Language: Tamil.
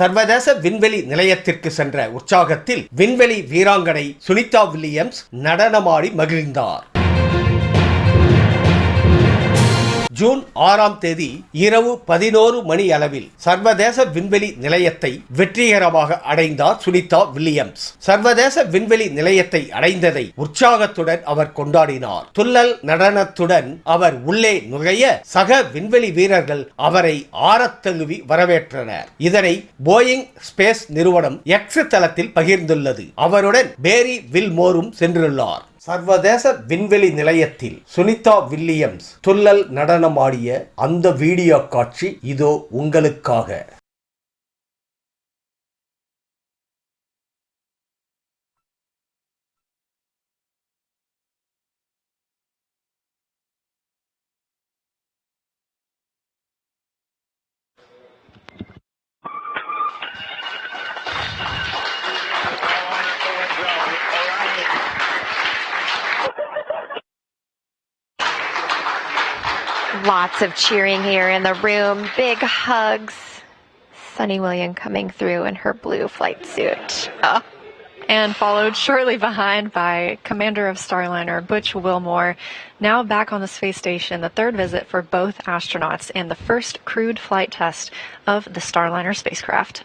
சர்வதேச விண்வெளி நிலையத்திற்கு சென்ற உற்சாகத்தில் விண்வெளி வீராங்கனை சுனிதா வில்லியம்ஸ் நடனமாடி மகிழ்ந்தார். ஜூன் ஆறாம் தேதி இரவு பதினோரு மணி அளவில் சர்வதேச விண்வெளி நிலையத்தை வெற்றிகரமாக அடைந்தார் சுனிதா வில்லியம்ஸ். சர்வதேச விண்வெளி நிலையத்தை அடைந்ததை உற்சாகத்துடன் அவர் கொண்டாடினார். துள்ளல் நடனத்துடன் அவர் உள்ளே நுழைய சக விண்வெளி வீரர்கள் அவரை ஆரத்தழுவி வரவேற்றனர். இதனை போயிங் ஸ்பேஸ் நிறுவனம் எக்ஸ் தளத்தில் பகிர்ந்துள்ளது. அவருடன் பேரி வில்மோரும் சென்றுள்ளார். சர்வதேச விண்வெளி நிலையத்தில் சுனிதா வில்லியம்ஸ் துள்ளல் நடனமாடிய அந்த வீடியோ காட்சி இதோ உங்களுக்காக. Lots of cheering here in the room. Big hugs. Sunny William coming through in her blue flight suit. Oh, and followed shortly behind by Commander of Starliner Butch Wilmore, now back on the space station, the third visit for both astronauts and the first crewed flight test of the Starliner spacecraft.